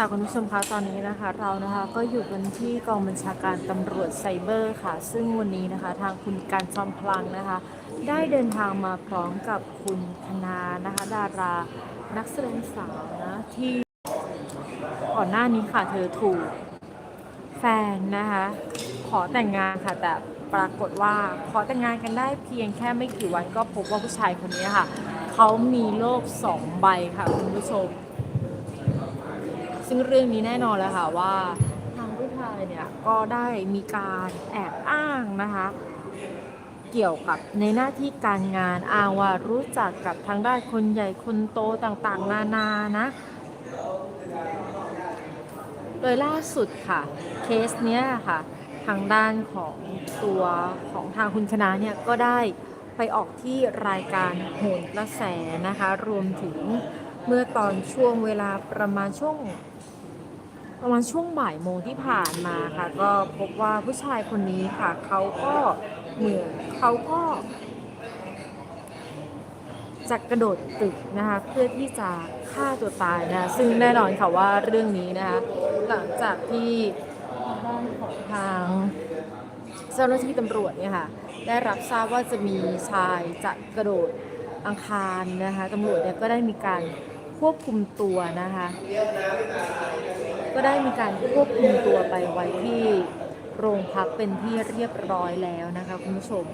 ค่ะคุณผู้ชมคะตอนนี้นะคะเรานะคะก็อยู่กันที่กองบัญชาการตำรวจไซเบอร์ค่ะ ซึ่งวันนี้นะคะทางคุณการจอมพลังนะคะ ได้เดินทางมาพร้อมกับคุณธนานะคะ ดารานักแสดงสาวนะที่ก่อนหน้านี้ค่ะเธอถูกแฟนนะคะ ขอแต่งงานค่ะแต่ปรากฏว่าขอแต่งงานกันได้เพียงแค่ไม่กี่วันก็พบว่าผู้ชายคนนี้ค่ะเขามีโลกสองใบค่ะคุณผู้ชม ซึ่งเรื่องนี้แน่นอนเลยค่ะว่าทางผู้ชายเนี่ยก็ได้มีการแอบอ้างนะคะ เกี่ยวกับในหน้าที่การงานอ้างว่ารู้จักกับทางด้านคนใหญ่คนโตต่างๆ นานานะ โดยล่าสุดค่ะ เคสเนี้ยค่ะ ทางด้านของตัวของทางคุณคณะเนี่ยก็ได้ไปออกที่รายการโหนกระแสนะคะ รวมถึงเมื่อตอนช่วงเวลาประมาณช่วง ประมาณช่วงบ่ายโมงที่ผ่านมาค่ะ ก็พบว่าผู้ชายคนนี้ค่ะ เขาก็เหมือนเขาก็จะกระโดดตึกนะคะเพื่อที่จะฆ่าตัวตายนะะซึ่งแน่นอนค่ะว่าเรื่องนี้นะคะหลังจากที่ด้านของทางเจ้าหน้าที่ตำรวจเนี่ยค่ะได้รับทราบว่าจะมีชายจะกระโดดอังคารนะคะตำรวจเนี่ยก็ได้มีการ ควบคุมตัวนะคะ ก็ได้มีการควบคุมตัวไปไว้ที่โรงพักเป็นที่เรียบร้อยแล้วนะคะคุณผู้ชม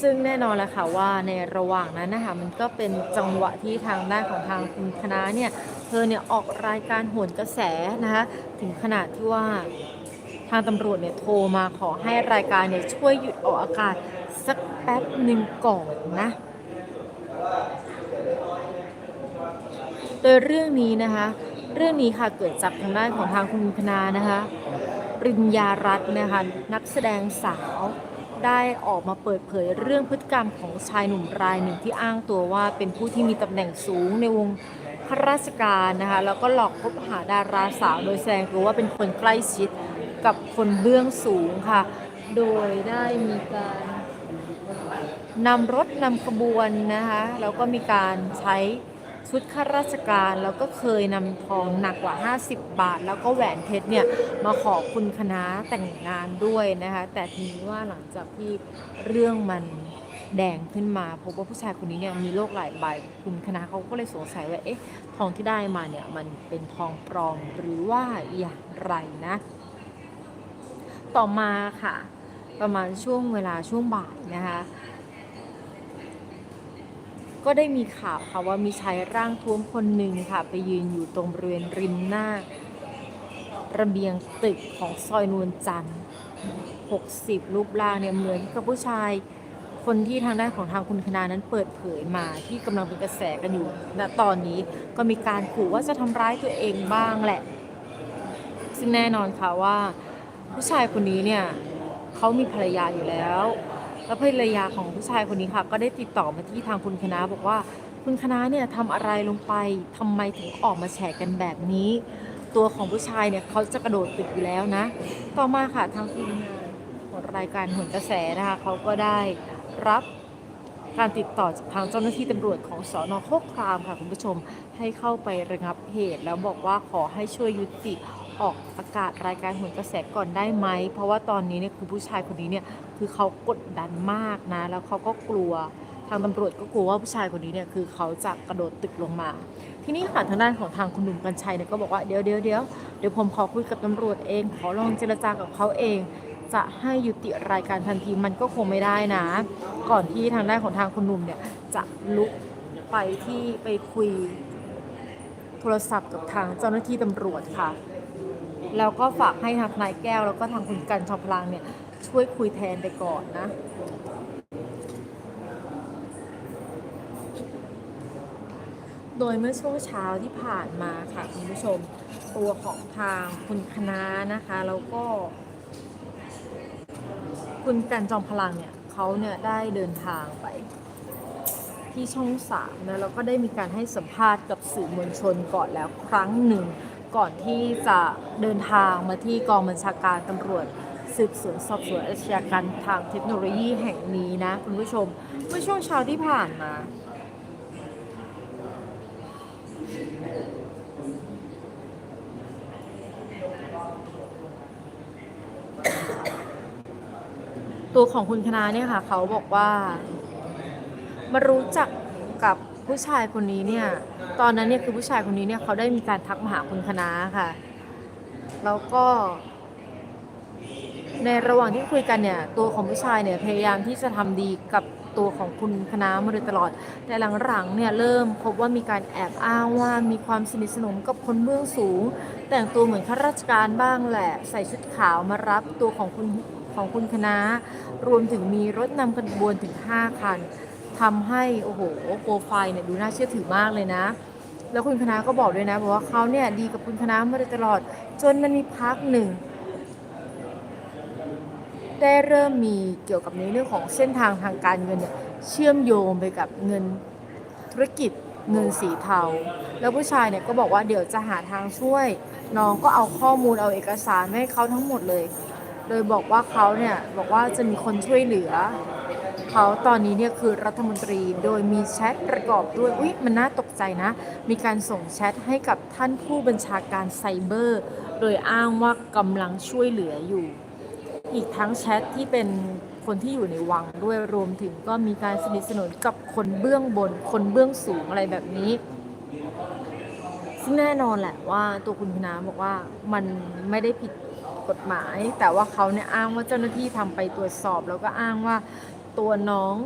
ซึ่งแน่นอนแหละค่ะว่าในระหว่างนั้นนะคะมันก็เป็นจังหวะที่ทางด้านของทางคุณคณะเนี่ยเธอเนี่ยออกรายการโหนกระแสนะคะถึงขนาดที่ว่าทางตำรวจเนี่ยโทรมาขอให้รายการเนี่ยช่วยหยุดออกอากาศ สักแป๊บหนึ่งก่อนนะ โดยเรื่องนี้นะคะ เรื่องนี้ค่ะเกิดจากทางด้านของทางคุณคณานะคะปริญญารัตน์นะคะนักแสดงสาวได้ออกมาเปิดเผยเรื่องพฤติกรรมของชายหนุ่มรายหนึ่งที่อ้างตัวว่าเป็นผู้ที่มีตำแหน่งสูงในวงข้าราชการนะคะแล้วก็หลอกคบหาดาราสาวโดยแสดงตัวว่าเป็นคนใกล้ชิดกับคนเบื้องสูงค่ะ โดยได้มีการ นำรถนำขบวนนะคะแล้วก็มีการใช้ชุดข้าราชการแล้วก็เคยนำทองหนักกว่า 50 บาท แล้วก็แหวนเพชรเนี่ยมาขอคุณคณะแต่งงานด้วยนะคะแต่ทีนี้ว่าหลังจากที่เรื่องมันแดงขึ้นมาพบว่าผู้ชายคนนี้เนี่ยมีโรคหลายใบคุณคณะเขาก็เลยสงสัยว่าเอ๊ะทองที่ได้มาเนี่ยมันเป็นทองปลอมหรือว่าอย่างไรนะ ต่อมาค่ะ ประมาณช่วงเวลาช่วงบ่ายนะคะ ก็ได้มีข่าวค่ะว่ามีชายร่างท้วมคนหนึ่งค่ะ ไปยืนอยู่ตรงบริเวณริมหน้า ระเบียงตึกของซอยนวลจันทร์ 60 รูปร่างเนี่ยเหมือนกับผู้ชาย คนที่ทางด้านของทางคุณคณานั้นเปิดเผยมาที่กำลังเป็นกระแสกันอยู่ณตอนนี้ก็มีการขู่ว่าจะทำร้ายตัวเองบ้างแหละ ซึ่งแน่นอนค่ะว่า ผู้ชายคนนี้เนี่ยเขามีภรรยาอยู่แล้ว แล้วภรรยาของผู้ชายคนนี้ค่ะ ก็ได้ติดต่อมาที่ทางคุณคณะบอกว่าคุณคณะเนี่ยทำอะไรลงไปทำไมถึงออกมาแฉกันแบบนี้ ตัวของผู้ชายเนี่ยเขาจะกระโดดตึกอยู่แล้วนะ ต่อมาค่ะทางทีมงานของรายการหนกระแสนะคะเขาก็ได้รับการติดต่อจากทางเจ้าหน้าที่ตำรวจของสอนอโคกครามค่ะคุณผู้ชมให้เข้าไประงับเหตุ แล้วบอกว่าขอให้ช่วยยุติออกอากาศรายการหนกระแสก่อนได้ไหม เพราะว่าตอนนี้เนี่ยคือผู้ชายคนนี้เนี่ย คือเขากดดันมากนะ แล้วเขาก็กลัวทางตำรวจก็กลัวว่าผู้ชายคนนี้เนี่ยคือเขาจะกระโดดตึกลงมา ทีนี้ค่ะทางด้านของทางคุณหนุ่มกัญชัยเนี่ยก็บอกว่าเดี๋ยวเดี๋ยวเดี๋ยวเดี๋ยวผมขอคุยกับตำรวจเอง ขอลองเจรจากับเขาเอง จะให้ยุติรายการทันทีมันก็คงไม่ได้นะ ก่อนที่ทางด้านของทางคุณหนุ่มเนี่ยจะลุกไปที่ไปคุยโทรศัพท์กับทางเจ้าหน้าที่ตำรวจค่ะ แล้วก็ฝากให้ทางนายแก้วแล้วก็ทางคุณกันชอพลังเนี่ย ช่วยคุยแทนไปก่อนนะโดยเมื่อช่วงเช้าที่ผ่านมาค่ะคุณผู้ชมตัวของทางคุณคณะนะคะ แล้วก็ คุณกันจอมพลังเนี่ยเขาเนี่ยได้เดินทางไป ที่ช่องสามนะแล้วก็ได้มีการให้สัมภาษณ์กับสื่อมวลชนก่อนแล้วครั้งหนึ่ง ก่อนที่จะเดินทางมาที่กองบัญชาการตำรวจ สืบสวนสอบสวนอาชญากรรมทางเทคโนโลยีแห่งนี้นะคุณผู้ชม เมื่อช่วงเช้าที่ผ่านมาตัวของคุณคณะเนี่ยค่ะ เขาบอกว่า มารู้จักกับผู้ชายคนนี้เนี่ย ตอนนั้นเนี่ยคือผู้ชายคนนี้เนี่ยเขาได้มีการทักมาหาคุณคณะค่ะ แล้วก็ ในระหว่างที่คุยกันเนี่ยตัวของผู้ชายเนี่ยพยายามที่จะทำดีกับตัวของคุณคณะมาโดยตลอด แต่หลังๆเนี่ยเริ่มพบว่ามีการแอบอ้างว่ามีความสนิทสนมกับคนเบื้องสูง แต่งตัวเหมือนข้าราชการบ้างแหละ ใส่ชุดขาวมารับตัวของคุณของคุณคณะ รวมถึงมีรถนำขบวนถึง 5 คันทำให้โอ้โหโปรไฟล์เนี่ยดูน่าเชื่อถือมากเลยนะ แล้วคุณคณะก็บอกด้วยนะบอกว่าเขาเนี่ยดีกับคุณคณะมาโดยตลอด จนมันมีพักหนึ่ง ได้เริ่มมีเกี่ยวกับในเรื่องของเส้นทางทางการเงินเนี่ยเชื่อมโยงไปกับเงินธุรกิจเงินสีเทา แล้วผู้ชายเนี่ยก็บอกว่าเดี๋ยวจะหาทางช่วย น้องก็เอาข้อมูลเอาเอกสารให้เขาทั้งหมดเลย โดยบอกว่าเขาเนี่ยบอกว่าจะมีคนช่วยเหลือ เขาตอนนี้เนี่ยคือรัฐมนตรีโดยมีแชทประกอบด้วยอุ๊ยมันน่าตกใจนะ มีการส่งแชทให้กับท่านผู้บัญชาการไซเบอร์ โดยอ้างว่ากำลังช่วยเหลืออยู่ อีกทั้งแชทที่เป็นคนที่อยู่ในวังด้วยรวมถึงก็มีการสนิทสนมกับคนเบื้องบน คนเบื้องสูงอะไรแบบนี้ ซึ่งแน่นอนแหละว่าตัวคุณคณะบอกว่ามันไม่ได้ผิดกฎหมาย แต่ว่าเขาเนี่ยอ้างว่าเจ้าหน้าที่ทำไปตรวจสอบ แล้วก็อ้างว่าตัวน้อง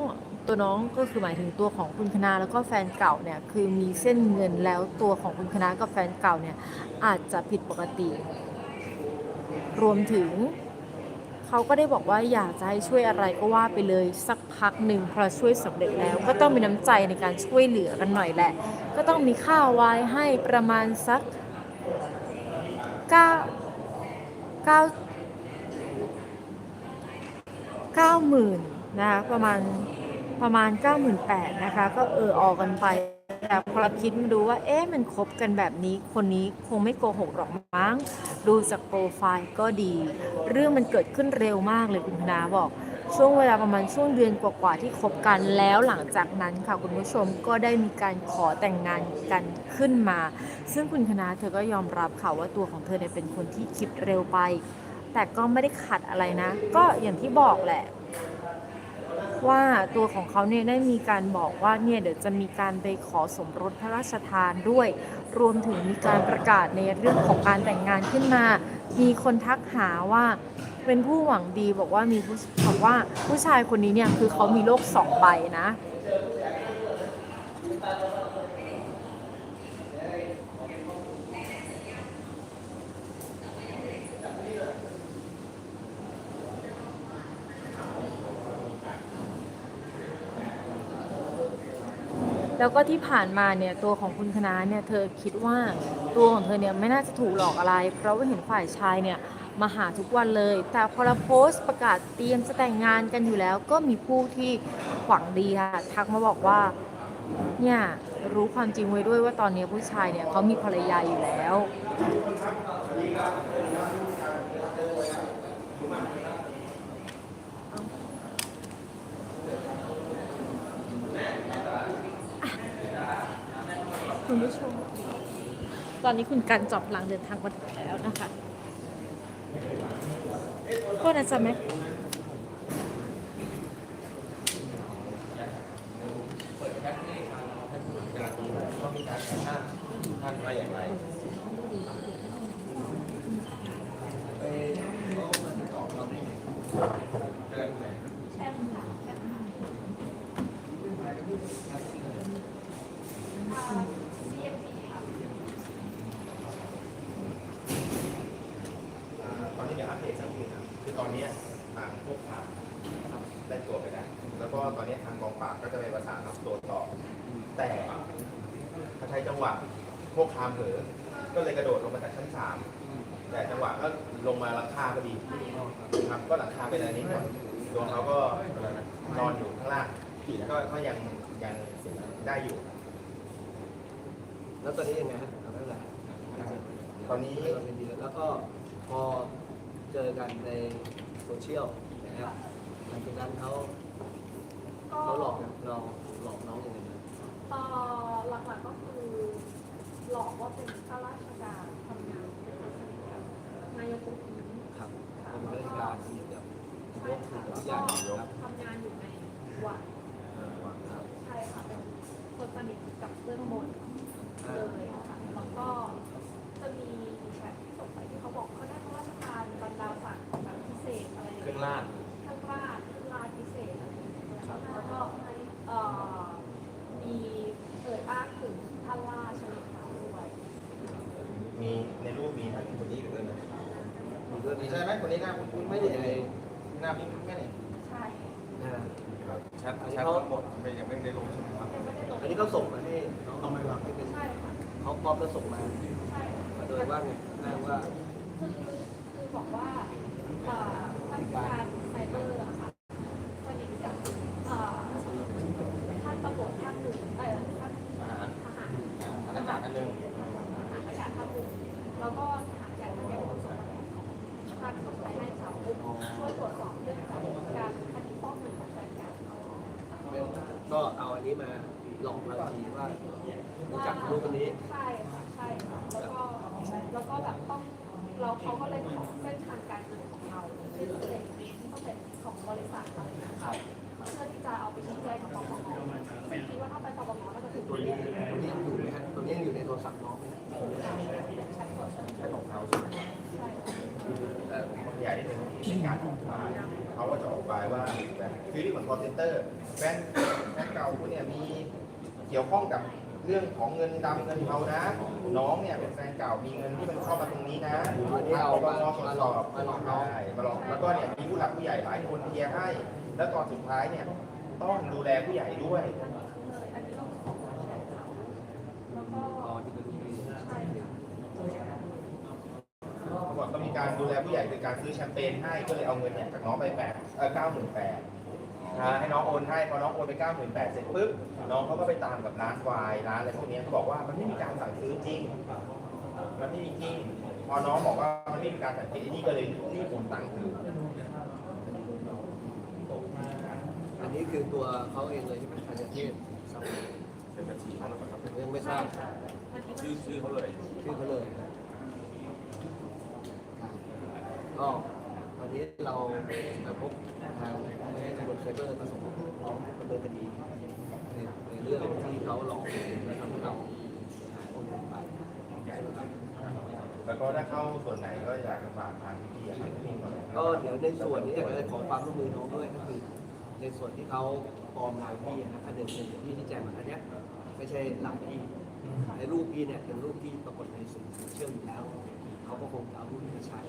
ตัวน้องก็คือหมายถึงตัวของคุณคณะแล้วก็แฟนเก่าเนี่ยคือมีเส้นเงินแล้วตัวของคุณคณะกับแฟนเก่าเนี่ยอาจจะผิดปกติ รวมถึง เขาก็ได้บอกว่าอยากจะให้ช่วยอะไรก็ว่าไปเลยสักพักหนึ่งพอช่วยสำเร็จแล้ว ก็ต้องมีน้ำใจในการช่วยเหลือกันหน่อยแหละ ก็ต้องมีค่าวายให้ประมาณสักเก้าเก้าเก้าหมื่นนะคะประมาณประมาณ 98,000นะคะ ก็เออออกกันไป แต่พอเราคิดมาดูว่า เอ๊ะมันคบกันแบบนี้ คนนี้คงไม่โกหกหรอกมั้ง ดูจากโปรไฟล์ก็ดี เรื่องมันเกิดขึ้นเร็วมากเลยคุณธนาบอก ช่วงเวลาประมาณช่วงเดือนกว่าๆที่คบกันแล้วหลังจากนั้นค่ะคุณผู้ชมก็ได้มีการขอแต่งงานกันขึ้นมา ซึ่งคุณคณะเธอก็ยอมรับค่ะว่าตัวของเธอเนี่ยเป็นคนที่คิดเร็วไป แต่ก็ไม่ได้ขัดอะไรนะ ก็อย่างที่บอกแหละ ว่าตัวของเขาเนี่ยได้มีการบอกว่าเนี่ยเดี๋ยวจะมีการไปขอสมรสพระราชทานด้วย รวมถึงมีการประกาศในเรื่องของการแต่งงานขึ้นมา มีคนทักหาว่าเป็นผู้หวังดีบอกว่ามีผู้บอกว่าผู้ชายคนนี้เนี่ยคือเขามีโลกสองใบนะ แล้วก็ที่ผ่านมาเนี่ยตัวของคุณคณะเนี่ยเธอคิดว่าตัวของเธอเนี่ยไม่น่าจะถูกหลอกอะไร เพราะว่าเห็นฝ่ายชายเนี่ยมาหาทุกวันเลย แต่พอเราโพสต์ประกาศเตรียมจะแต่งงานกันอยู่แล้ว ก็มีผู้ที่หวังดีค่ะทักมาบอกว่าเนี่ยรู้ความจริงไว้ด้วยว่าตอนนี้ผู้ชายเนี่ยเขามีภรรยาอยู่แล้ว คุณผู้ชม ตอนนี้คุณกันจอบหลังเดินทางมาถึงแล้วนะคะโทษนะจ๊ะแม่ท่านว่าอย่างไร ตอนนี้เดี๋ยวอัปเดตสักทีครับคือตอนนี้ทางพวกข่าวได้ตัวไปแล้วแล้วก็ตอนนี้ทางกองปราบก็จะไปประสานรับตัวต่อ แต่เขาใช้จังหวะ พวกคามเผลอก็เลยกระโดดลงมาจากชั้นสามแต่จังหวะก็ลงมาหลังคาพอดีครับก็หลังคาเป็นอะไรนิดหน่อยตัวเขาก็นอนอยู่ข้างล่างก็ก็ยังยังได้อยู่ แล้วตอนนี้ยังไงฮะทำได้ไรตอนนี้เราเป็นดีลแล้วก็พอเจอกันในโซเชียลนะครับหลังจากนั้นเขาก็เขาหลอกเราหลอกน้องยังไงนะ เอ่อหลักๆก็คือหลอกว่าเป็นข้าราชการทำงานเป็นคนสนิทกับนายกปุ๊กอิ๊ง ครับเป็นข้าราชการที่กับ ใช่ ยก ค่ะ ทุ แล้ว กอ ก็ ย่างครับ ทำงานอยู่ในวัด ครับ ใช่ค่ะเป็นคนสนิทกับเรื่องมนต์เลยค่ะแล้วก็จะมีแชทที่ส่งไปที่เขาบอกเขาได้ข้าราชการบรรดาศักดิ์แบบพิเศษอะไรอย่าง เครื่ เงี้ อย งล่าง เครื่องราชเครื่องราชพิเศษอะไรอย่างเงี้ยแล้วก็เอ่อมีเอ่ยอ้างถึงท่านราชเลขาด้วย มีในรูปมีท่านคนนี้อยู่ด้วยไหม มีด้วยไหม มีใช่ไหมคนนี้หน้าคุ้นๆ ไม่ได้ใน หน้าคุ้นๆไหมเนี่ย ใช่ นะ แชทแชททั้งหมดไม่ยังไม่ได้ลงใช่ไหมครับ ยังไม่ได้ลง อันนี้เขาส่งมาให้น้องเอาไม่รับที่เป็น ใช่ค่ะ เขาพร้อมจะส่งมา ใช่ค่ะ โดยว่าไงอ้างว่า คือคือบอกว่าเอ่อท่านผู้การไซเบอร์อะค่ะสนิทกับเอ่อท่านตำรวจท่านหนึ่งเอ่อท่าน ทหาร ทหาร ทหารอันหนึ่ง ทหารประชาท่านหนึ่งแล้วก็ทหารใหญ่ท่านใหญ่คนสองท่านส่งไปให้สาวปุ๊บช่วยตรวจสอบเรื่องการคดีฟ้องเงินของแฟนกัน ก็เอาอันนี้มาหลอกเราทีว่ารู้จักลูกคนนี้ ใช่ค่ะใช่ค่ะแล้วก็แล้วก็แบบต้องเราเขาก็เลยขอเส้นทางการเงินของเราซึ่งเป็นต้องเป็นของบริษัทอะไรนะคะเพื่อที่จะเอาไปชี้แจงกับปปงคิดว่าถ้าไปปปงก็จะถึงตัวนี้ตัวนี้ยังอยู่ไหมฮะตัวนี้ยังอยู่ในโทรศัพท์น้องไหมใช้ของเขาใช่ไหมใช่แต่ผมขยายนิดนึงในการออกมาเขาก็จะออกไปว่าแบบคือที่เหมือนคอร์เซนเตอร์แฟนแฟนเก่าคุณเนี่ยมีเกี่ยวข้องกับเรื่องของเงินดำเงินเทานะ น้องเนี่ยเป็นแฟนเก่ามีเงินที่มันเข้ามาตรงนี้นะอันนี้เอามางตรวจสอบมาหลอกน้องมาหลอกแล้วก็เนี่ยมีผู้หลักผู้ใหญ่หลายคนเคลียร์ให้ แล้วตอนสุดท้ายเนี่ยต้องดูแลผู้ใหญ่ด้วยแล้วก็มีการดูแลผู้ใหญ่โดยการซื้อแชมเปญให้ก็เลยเอาเงินเนี่ยจากน้องไปแปดเออเก้าหมื่นแปด ให้น้องโอนให้พอน้องโอนไปเก้าหมื่นแปดเสร็จปุ๊บน้องเขาก็ไปตามกับร้านวายร้านอะไรพวกเนี้ยเขาบอกว่ามันไม่มีการสั่งซื้อจริง มันไม่มีจริง พอน้องบอกว่ามันไม่มีการสั่งซื้อไอ้นี่ก็เลยรีบโอนตังค์คืนอันนี้คือตัวเขาเองเลยใช่ไหมธัญเทพทรัพย์เป็นบัญชีเขาหรือเปล่าครับยังไม่ทราบอันนี้ชื่อชื่อเขาเลยชื่อเขาเลยก็ วันนี้เรามาพบทางตำรวจไซเบอร์มาส่งดำเนินคดีในในเรื่องที่เขาหลอกและทำให้เราหายโอนเงินไปแล้วก็ถ้าเข้าส่วนไหนก็อยากจะฝากทางพี่ๆครับพี่ก่อนก็เดี๋ยวในส่วนนี้อยากจะขอความร่วมมือน้องด้วยก็คือในส่วนที่เขาปลอมลายพี่นะอันหนึ่งเป็นที่ที่แจ้งมาอันเนี้ยไม่ใช่ลายพี่ในรูปพี่เนี่ยเป็นรูปที่ปรากฏในสื่อเชียลอยู่แล้ว เขาก็คงจะเอารูปนี้มาใช้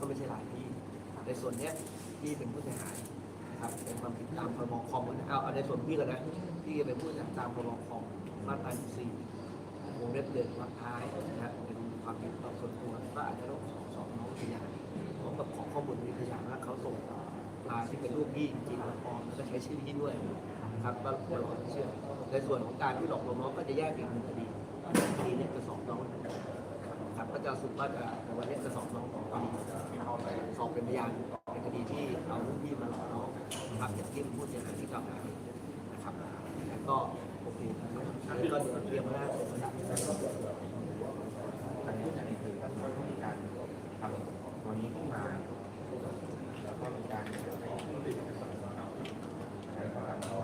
ก็ไม่ใช่ลายพี่ ในส่วนเนี้ยพี่เป็นผู้เสียหายนะครับเป็นความผิดตามพรบคอมนะเอาเอาในส่วนพี่ก่อนนะพี่เป็นผู้เสียหายตามพรบคอมมาตรา14วงเล็บเดือนวักท้ายนะครับเป็นความผิดต่อส่วนตัวก็อาจจะต้องสอบสอบน้องพยานพร้อมกับขอข้อมูลวิทยาว่าเขาส่งลายที่เป็นรูปพี่จริงๆปลอมแล้วก็ใช้ชื่อพี่ด้วยนะครับก็ควรหลอกเชื่อในส่วนของการที่หลอกลวงน้องก็จะแยกเป็นคดีคดีเนี้จะสอบน้อง ครับก็จะสุดว่าจะในวันนี้จะสอบน้องต่อคดีสอบเป็นพยานในคดีที่เอาลูกพี่มาหลอกน้องนะครับอย่างที่ผู้เสียหายที่กล่าวหานะครับแล้วก็โอเคนะครับแล้วก็เดี๋ยวเตรียมหน้าส่งระดับอันนี้อันนี้คือก็ต้องมีการทำตัวนี้ขึ้นมาแล้วก็มีการเกี่ยวของใช้ความเอา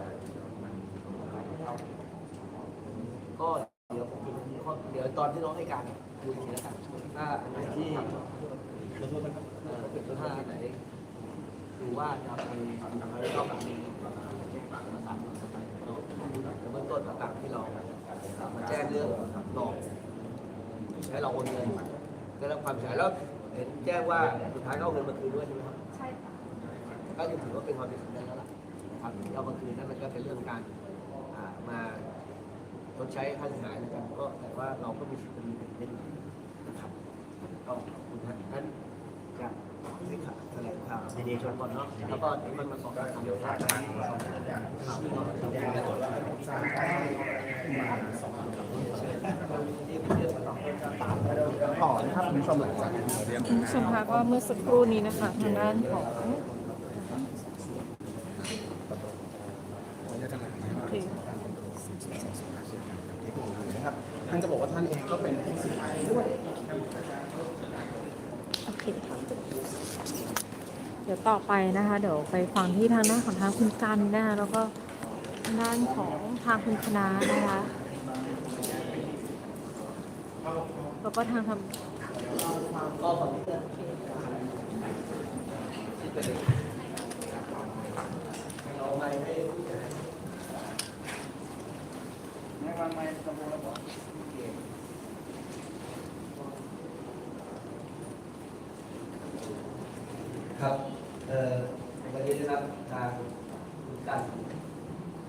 มันเข้าก็เดี๋ยวผมเดี๋ยวตอนที่น้องให้การดูอีกทีแล้ว ถ้าอันไหนที่เอ่อถ้าอันไหนดูว่าจะไปทำอะไรก็แบบนี้แจ้งปากมาสั่งแต่เบื้องต้นต่างๆที่เรามาแจ้งเรื่องหลอกให้เราโอนเงินได้รับความเสียหายแล้วเห็นแจ้งว่าสุดท้ายก็เอาเงินมาคืนด้วยใช่ไหมครับใช่ค่ะก็ยังถือว่าเป็นความผิดสำเร็จแล้วล่ะนะครับที่เอามาคืนนั่นมันก็เป็นเรื่องการอ่ามาชดใช้ค่าเสียหายนะครับก็แต่ว่าเราก็มีสิทธิ์ดำเนินคดีได้อยู่นะครับ ก็ขอบคุณท่านท่านจะให้ข่าวแถลงข่าวดีๆชนก่อนเนาะแล้วก็เดี๋ยวมันมาสอบปากคำเดี๋ยวทาทางงการทางข่าวเราเนาะจะแจ้งในส่วนของสร้างการมาสองที่เป็นเรื่องมาต่อต่อนะครับคุณผู้ชมหลังจากนี้คุณผู้ชมคะก็เมื่อสักครู่นี้นะคะทางด้านของโอเค นะครับท่านก็บอกว่าท่านเองก็เป็นผู้สื่อข่าวด้วย โอเคค่ะเดี๋ยว ต่อไปนะคะ เดี๋ยวไปฟังที่ทางด้านของทางคุณกันนะคะแล้วก็ทางด้านของทางคุณคณะนะคะแล้วก็ทางทำก็ฝั่งนี้นเราไม่ให้ผู้เสียหายครับเอ่อวันนี้นะครับทางคุณกัน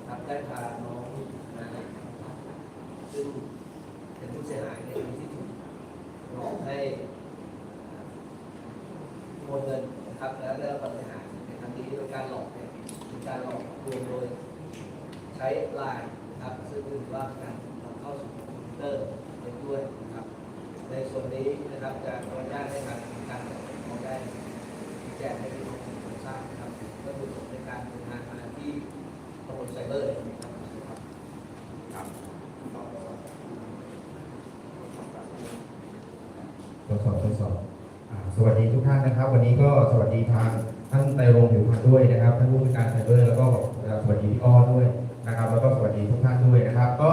ครับได้พาน้องมาซึ่งเป็นผู้เสียหายในคดีที่ถูกน้องให้โอนเงินนะครับ แล้วได้รับความเสียหายในครั้งนี้โดยการหลอกเนี่ยเป็นการหลอกลวงโดย ใช้ไลน์นะครับซึ่งถือว่าเป็นการนำเข้าสู่คอมพิวเตอร์ไปด้วยนะครับ ในส่วนนี้นะครับจะขออนุญาตให้ทางการเขาได้แจงให้พี่น้องทุกคนทราบนะครับก็คือในการเดินทางมาที่ตำรวจไซเบอร์นะครับทดสอบทดสอบสวัสดีทุกท่านนะครับ วันนี้ก็สวัสดีทางท่านไตรรงค์ผิวพันธ์ด้วยนะครับท่านผู้บริการไซเบอร์แล้วก็สวัสดีพี่อ้อด้วยนะครับ แล้วก็สวัสดีทุกท่านด้วยนะครับ ก็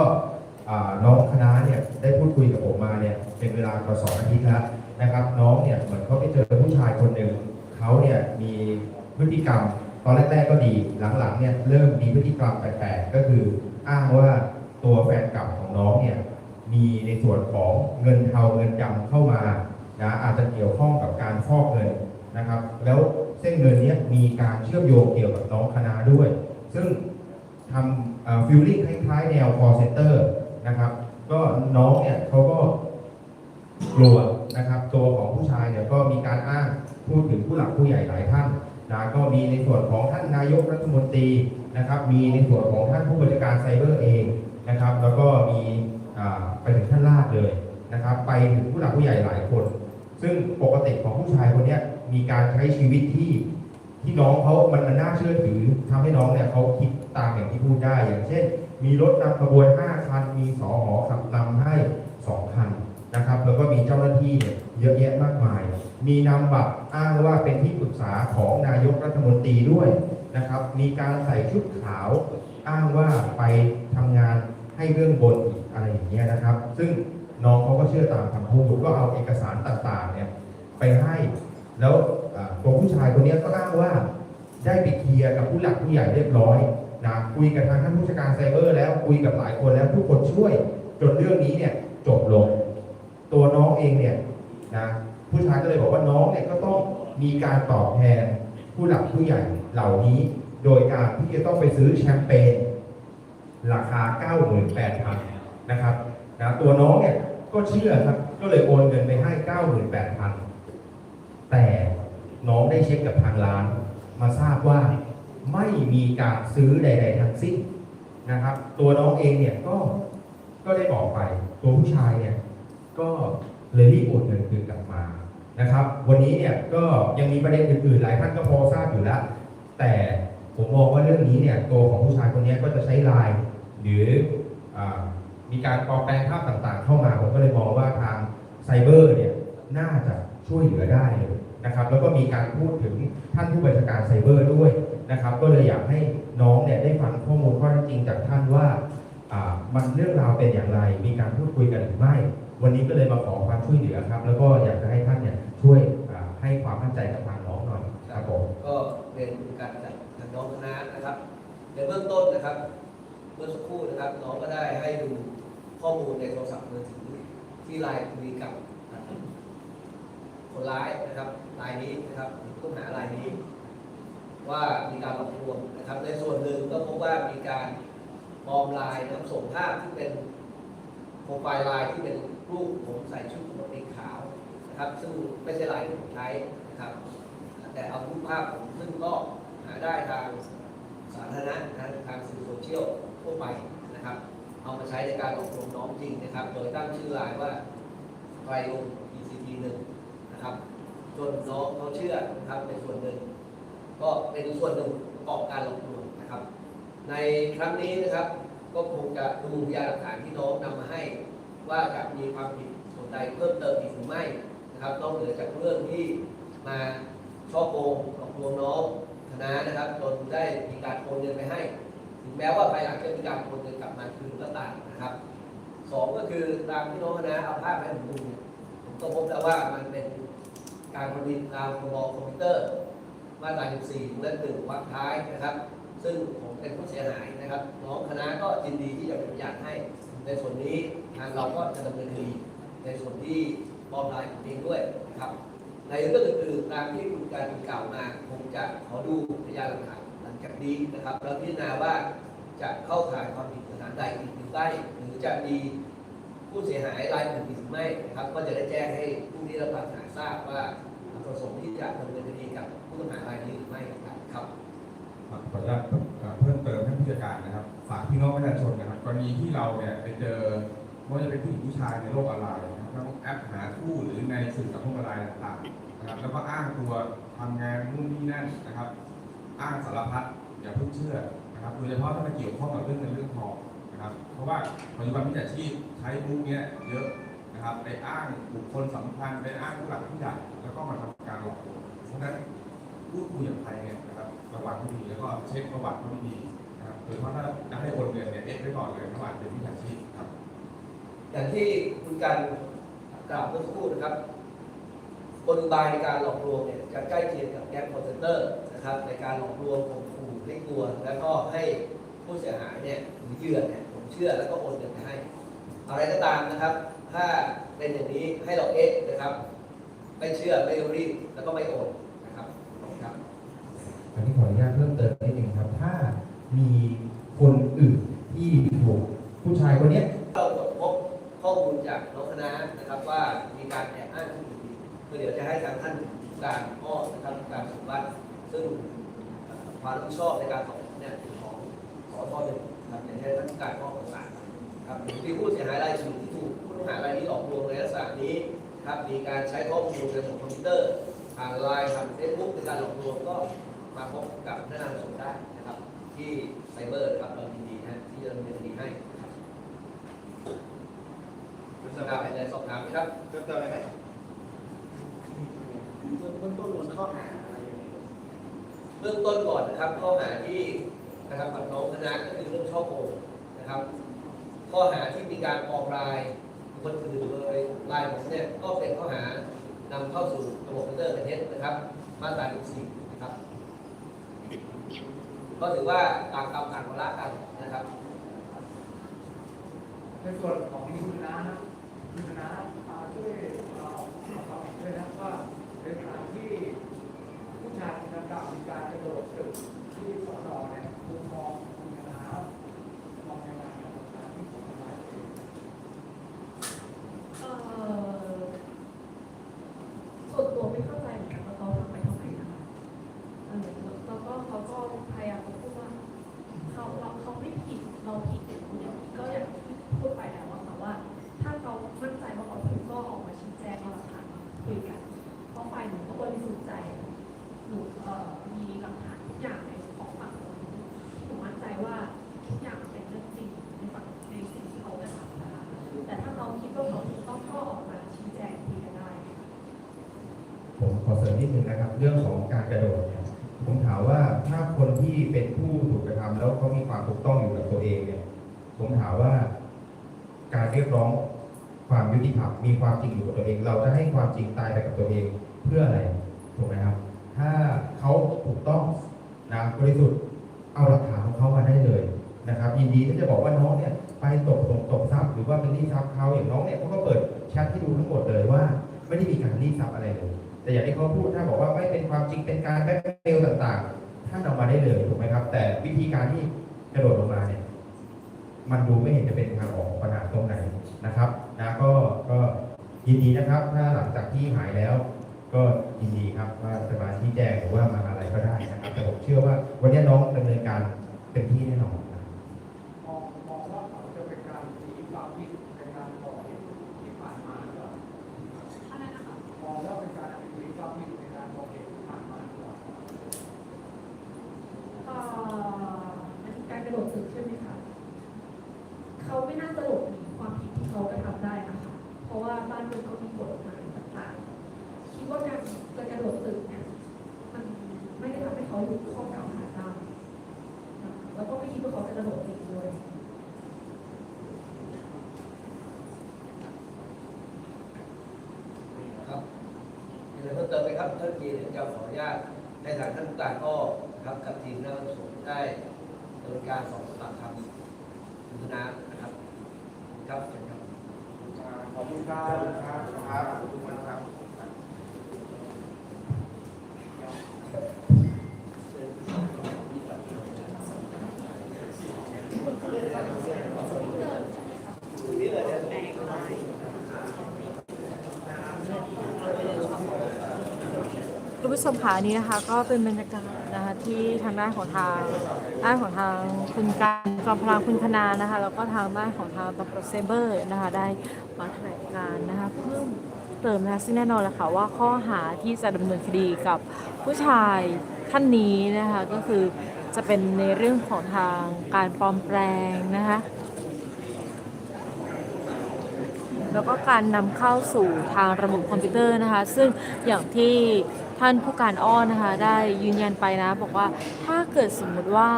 น้องคณะเนี่ยได้พูดคุยกับผมมาเนี่ยเป็นเวลากว่าสองอาทิตย์แล้วนะครับ น้องเนี่ยเหมือนเขาไปเจอผู้ชายคนหนึ่ง เขาเนี่ยมีพฤติกรรมตอนแรก ๆ ก็ดีหลังๆเนี่ยเริ่มมีพฤติกรรมแปลกๆก็คืออ้างว่าตัวแฟนเก่าของน้องเนี่ยมีในส่วนของเงินเทาเงินจำเข้ามานะอาจจะเกี่ยวข้องกับการฟอกเงินนะครับ แล้วเส้นเงินเนี้ยมีการเชื่อมโยงเกี่ยวกับน้องคณะด้วย ซึ่งทำฟิลลิ่งคล้ายๆ แนว call center นะครับ ก็น้องเนี่ยเขาก็กลัวนะครับ ตัวของผู้ชายเนี่ยก็ หลักผู้ใหญ่หลายท่านนะก็มีในส่วนของท่านนายกรัฐมนตรีนะครับ มีในส่วนของท่านผู้บริการไซเบอร์เองนะครับ แล้วก็มีไปถึงท่านลาดเลยนะครับ ไปถึงผู้หลักผู้ใหญ่หลายคน ซึ่งปกติของผู้ชายคนนี้มีการใช้ชีวิตที่ที่น้องเขามันมันน่าเชื่อถือทำให้น้องเนี่ยเขาคิดตามอย่างที่พูดได้ อย่างเช่น มีรถนำขบวน 5 คัน มีสอหอขับนำให้ 2 คันนะครับ แล้วก็มีเจ้าหน้าที่เนี่ยเยอะแยะมากมาย มีนำบัตรอ้างว่าเป็นที่ปรึกษาของนายกรัฐมนตรีด้วยนะครับ มีการใส่ชุดขาวอ้างว่าไปทำงานให้เรื่องบนอะไรอย่างเงี้ยนะครับ ซึ่งน้องเขาก็เชื่อตามคำพูดก็เอาเอกสารต่างๆเนี่ยไปให้ แล้วตัวผู้ชายคนนี้ก็อ้างว่าได้ไปเคลียร์กับผู้หลักผู้ใหญ่เรียบร้อยนะคุยกับทางท่านผู้จัดการไซเบอร์แล้วคุยกับหลายคนแล้วทุกคนช่วยจนเรื่องนี้เนี่ยจบลง ตัวน้องเองเนี่ยนะ ผู้ชายก็เลยบอกว่าน้องเนี่ยก็ต้องมีการตอบแทนผู้หลักผู้ใหญ่เหล่านี้ โดยการที่จะต้องไปซื้อแชมเปญราคา 98,000นะครับนะตัวน้องเนี่ยก็เชื่อครับก็เลยโอนเงินไปให้ 98,000 แต่น้องได้เช็คกับทางร้าน มาทราบว่าไม่มีการซื้อใด ๆ ทั้งสิ้นนะครับ ตัวน้องเองเนี่ยก็ก็ได้บอกไป ตัวผู้ชายเนี่ยก็เลยรีบโอนเงินคืนกลับมา นะครับ วันนี้เนี่ยก็ยังมีประเด็นอื่นๆหลายท่านก็พอทราบอยู่แล้ว แต่ผมมองว่าเรื่องนี้เนี่ยตัวของผู้ชายคนนี้ก็จะใช้ไลน์หรืออมีการปลอมแปลงภาพต่างๆ เข้ามา ผมก็เลยมองว่าทางไซเบอร์เนี่ยน่าจะช่วยเหลือได้เลยนะครับ แล้วก็มีการพูดถึงท่านผู้บัญชาการไซเบอร์ด้วยนะครับ ก็เลยอยากให้น้องเนี่ยได้ฟังข้อมูลข้อเท็จจริงจากท่านว่ามันเรื่องราวเป็นอย่างไร มีการพูดคุยกันหรือไม่ วันนี้ก็เลยมาขอความช่วยเหลือครับ แล้วก็อยากจะให้ท่านเนี่ย ช่วยให้ความมั่นใจกับทางน้องหน่อยครับผมก็เป็นการจัดทางน้องคณะนะครับ ในเบื้องต้นนะครับ เมื่อสักครู่นะครับ น้องก็ได้ให้ดูข้อมูลในโทรศัพท์มือถือที่ไลน์คุยกับคนร้ายนะครับรายนี้นะครับผู้ต้องหารายนี้ ว่ามีการหลอกลวงนะครับ ในส่วนหนึ่งก็พบว่ามีการปลอมไลน์นะครับส่งภาพที่เป็นโปรไฟล์ไลน์ที่เป็นรูปผมใส่ชุด นะครับ ซึ่งไม่ใช่ไลน์ที่ผมใช้นะครับ แต่เอารูปภาพผมซึ่งก็หาได้ทางสาธารณะทางสื่อโซเชียลทั่วไปนะครับ เอามาใช้ในการหลอกลวงน้องจริงนะครับ โดยตั้งชื่อลน์ว่าไปลง ECT หนึ่งนะครับจนน้องเขาเชื่อนะครับเป็นส่วนหนึ่ง ก็เป็นส่วนหนึ่งประกอบการหลอกลวงนะครับ ในครั้งนี้นะครับ ก็คงจะดูพยานหลักฐานที่น้องนำมาให้ ว่าจะมีความผิดส่วนใดเพิ่มเติมอีกหรือไม่ นะครับนอกเหนือจากเรื่องที่มาช่อโกงหลอกลวงน้องคณะนะครับจนได้มีการโอนเงินไปให้ ถึงแม้ว่าภายหลังจะมีการโอนเงินกลับมาคืนก็ตามนะครับสองก็คือตามที่น้องคณะเอาภาพมาให้ผมดูเนี่ยผมก็พบแล้วว่ามันเป็นการผลิตตามพรบคอมพิวเตอร์ มาตรา 14วงเล็บหนึ่งวรรคท้ายนะครับ ซึ่งผมเป็นผู้เสียหายนะครับ น้องคณะก็ยินดีที่จะเป็นพยานให้ ในส่วนนี้ทางเราก็จะดำเนินคดีในส่วนที่ ปลอมลายผมเองด้วยนะครับในเรื่องอื่นๆตามที่คุณการกล่าวมาผมจะขอดูพยานหลักฐานหลังจากนี้นะครับแล้วพิจารณาว่าจะเข้าข่ายความผิดสถานใดอีกหรือไม่หรือจะมีผู้เสียหายรายอื่นอีกหรือไม่นะครับ ก็จะได้แจ้งให้ผู้ที่รับความเสียหายทราบว่าประสงค์ที่จะดำเนินคดีกับผู้ต้องหารายนี้หรือไม่ครับครับขออนุญาตเพิ่มเติมให้ผู้จัดการนะครับ ฝากพี่น้องประชาชนนะครับกรณีที่เราเนี่ยไปเจอไม่ว่าจะเป็นผู้หญิงผู้ชายในโลกออนไลน์นะครับ ทั้งแอปหาคู่หรือในสื่อสังคมออนไลน์ต่างๆนะครับแล้วก็อ้างตัวทำงานนู่นนี่นั่นนะครับ อ้างสารพัดอย่าเพิ่งเชื่อนะครับโดยเฉพาะถ้ามันเกี่ยวข้องกับเรื่องเงินเรื่องทองนะครับเพราะว่าปัจจุบันมิจฉาชีพใช้มุกเนี้ยเยอะนะครับไปอ้างบุคคลสำคัญไปอ้างผู้หลักผู้ใหญ่แล้วก็มาทำการหลอกลวงเพราะฉะนั้นพูดคุยกับใครเนี่ยนะครับระวังให้ดีแล้วก็เช็คประวัติให้ดีนะครับโดยเฉพาะถ้าจะให้โอนเงินเนี่ยเอ็กไว้ก่อนเลยประวัติเป็นวิชาชีพครับอย่างที่คุณการ กล่าวเมื่อสักครู่นะครับกลอุบายในการหลอกลวงเนี่ยจะใกล้เคียงกับแก๊งคอนเซนเตอร์นะครับในการหลอกลวงข่มขู่ให้กลัว แล้วก็ให้ผู้เสียหายเนี่ยหรือเหยื่อเนี่ยผมเชื่อแล้วก็โอนเงินไปให้อะไรก็ตามนะครับ ถ้าเป็นอย่างนี้ให้เราเอ๊ะนะครับไม่เชื่อไม่รีบแล้วก็ไม่โอนนะครับขอบคุณครับอันนี้ขออนุญาตเพิ่มเติมนิดนึงครับ ถ้ามีคนอื่นที่ถูกผู้ชายคนเนี้ยเราตรวจพบ ข้อมูลจากน้องคณะนะครับว่ามีการแอบอ้างผู้อื่นก็เดี๋ยวจะให้ทางท่านผู้การอ้อนะครับผู้การสุวัสดิ์ซึ่งความรับผิดชอบในการสอบเนี่ยเป็นของสอทหนึ่งนะครับอย่างที่นท่านผู้การอ้อประสานครับมีผู้เสียหายรายอื่นที่ถูกผู้ต้องหารายนี้หลอกลวงในลักษณะนี้ครับมีการใช้ข้อมูลในระบบคอมพิวเตอร์ทางไลน์ทางเฟซบุ๊กในการหลอกลวงก็มาพบกับพนักงานสอบสวนได้นะครับ ที่ไซเบอร์ครับเรายินดีนะที่จะดำเนินคดีให้ ครับสำหรับอะไรสอบถามไหมครับเพิ่มเติมอะไรไหมเบื้องต้นลงข้อหาเบื้องต้นก่อนนะครับข้อหาที่นะครับกับน้องคณะก็คือเรื่องช่อโกงนะครับ ข้อหาที่มีการปลอมลายคนอื่นโดยลายผมเนี่ยก็เป็นข้อหานำเข้าสู่ระบบคอมพิวเตอร์เป็นเท็จนะครับ มาตรา14นะครับ ก็ถือว่าต่างกรรมต่างวาระกันนะครับในส่วนของคุณน้านะ คุณน้ เรียกร้องความยุติธรรมมีความจริงอยู่กับตัวเอง เราจะให้ความจริงตายไปกับตัวเองเพื่ออะไรถูกไหมครับ ถ้าเขาถูกต้องนะบริสุทธิ์เอาหลักฐานของเขามาได้เลยนะครับยินดีที่จะบอกว่าน้องเนี่ยไปตกตกตกทรัพย์หรือว่าเป็นรีดทรัพย์เขาอย่างน้องเนี่ยเขาก็เปิดแชทที่ดูทั้งหมดเลยว่า ไม่ได้มีการรีดทรัพย์อะไรเลย แต่อย่างที่เขาพูดถ้าบอกว่าไม่เป็นความจริงเป็นการแบล็กเมลต่างๆท่านเอามาได้เลยถูกไหมครับ แต่วิธีการที่กระโดดลงมาเนี่ย มันดูไม่เห็นจะเป็นทางออกปัญหาตรงไหนนะครับนะก็ก็ยินดีนะครับ ถ้าหลังจากที่หายแล้ว ก็ยินดีครับว่าจะมาที่แจงหรือว่ามาอะไรก็ได้นะครับแต่ผมเชื่อว่าวันนี้น้องดำเนินการเต็มที่แน่นอนมองมองว่าจะเป็นการตีความที่เนการก่อเหตุที่ผ่านมาหรอเปานมองว่าเป็นการตีความที่เนการก่อเหตุผ่านมาหรอการกระโดดตึกใช่ไหมคะ เขาไม่น่าจะหลบหนีความผิดที่เขากระทำได้นะคะ เพราะว่าบ้านเมืองก็มีกฎหมายต่างๆ คิดว่าการจะกระโดดตึกเนี่ยมันไม่ได้ทำให้เขาหลุดข้อกล่าวหาได้แล้วก็ไม่คิดว่าเขาจะกระโดดตึกด้วยครับมีอะไรเพิ่มเติมไหมครับท่านกีเดี๋ยวจะขออนุญาตในฐานท่านผู้การอ้อนะครับกับทีมนักสวนได้ดำเนินการสอบปากคำคุณธนานะครับ ครับเชิญครับ ขอบคุณครับครับขอบคุณครับ คุณผู้ชมคะนี้นะคะ ก็เป็นบรรยากาศนะคะที่ทางด้านของทางด้านของทางคุณการจอมพลังคุณคณานะคะแล้วก็ทางด้านของทางตำรเซเบอร์นะคะได้มาแถลงการนะคะเพิ่มเติมนะคะซึ่งแน่นอนแหละค่ะว่าข้อหาที่จะดำเนินคดีกับผู้ชายท่านนี้นะคะก็คือ จะเป็นในเรื่องของทางการปลอมแปลงนะคะแล้วก็การนำเข้าสู่ทางระบบคอมพิวเตอร์นะคะ ซึ่งอย่างที่ท่านผู้การอ้อนนะคะ ได้ยืนยันไปนะ บอกว่าถ้าเกิดสมมุติว่า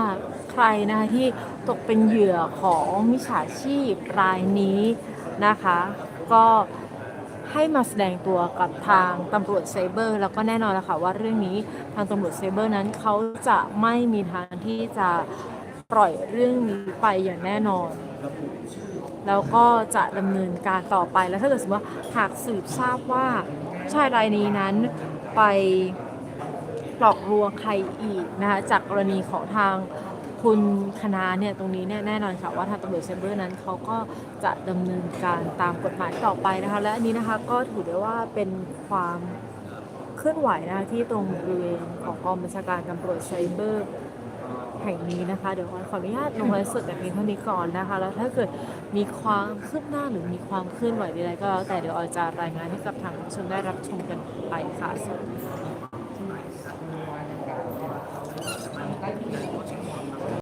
ใครนะคะที่ตกเป็นเหยื่อของมิจฉาชีพรายนี้นะคะ ก็ ให้มาแสดงตัวกับทางตำรวจไซเบอร์ แล้วก็แน่นอนแล้วค่ะว่าเรื่องนี้ทางตำรวจไซเบอร์นั้นเขาจะไม่มีทางที่จะปล่อยเรื่องนี้ไปอย่างแน่นอน แล้วก็จะดำเนินการต่อไปแล้วถ้าเกิดสมมติว่าหากสืบทราบว่าชายรายนี้นั้นไปหลอกลวงใครอีกนะคะจากกรณีของทาง คุณคณะเนี่ยตรงนี้เนี่ยแน่นอนค่ะว่าทางตำรวจเซมเบอร์นั้นเขาก็จะดำเนินการตามกฎหมายต่อไปนะคะ และอันนี้นะคะก็ถือได้ว่าเป็นความเคลื่อนไหวนะคะที่ตรงบริเวณของกองบัญชาการตำรวจไซเบอร์แห่งนี้นะคะ เดี๋ยวขออนุญาตลงรายสุดแต่เพียงเท่านี้ก่อนนะคะ แล้วถ้าเกิดมีความคืบหน้าหรือมีความเคลื่อนไหวใดๆก็แล้วแต่เดี๋ยวออจะรายงานให้กับทางผู้ชมได้รับชมกันไปค่ะสวัสดีค่ะ